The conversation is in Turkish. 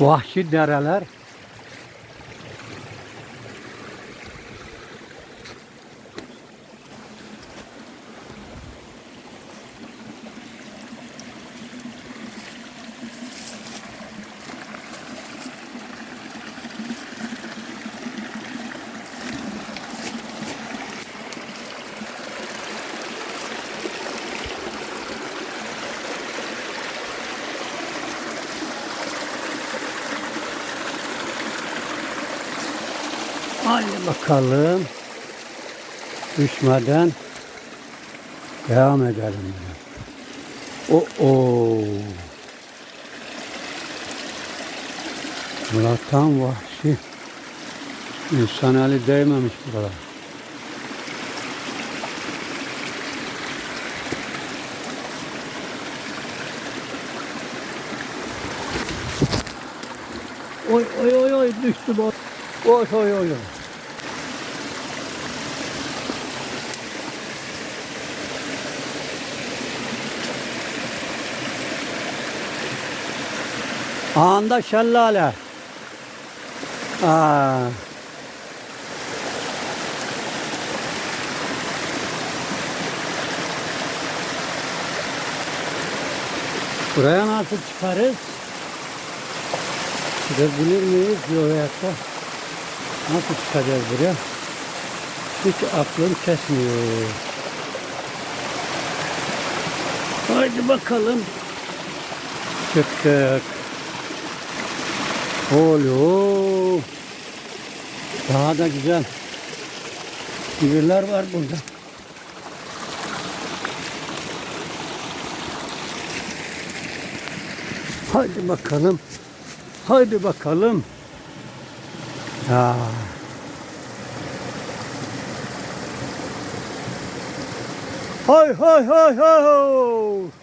Vahşi dereler. Hadi bakalım. Düşmeden devam edelim. O o. Bunlar tam vahşi. İnsan eli değmemiş buralar. Oy oy oy oy düştü bu. Oy oy oy oy. Anda şelale. Aa. Buraya nasıl çıkarız? Çıkabilir miyiz? Hayatta. Nasıl çıkacağız buraya? Hiç aklım kesmiyor. Haydi bakalım. Çıktık. Olo. Daha da güzel. Güller var burada. Haydi bakalım. Haydi bakalım. Ya. Hay hay hay hay.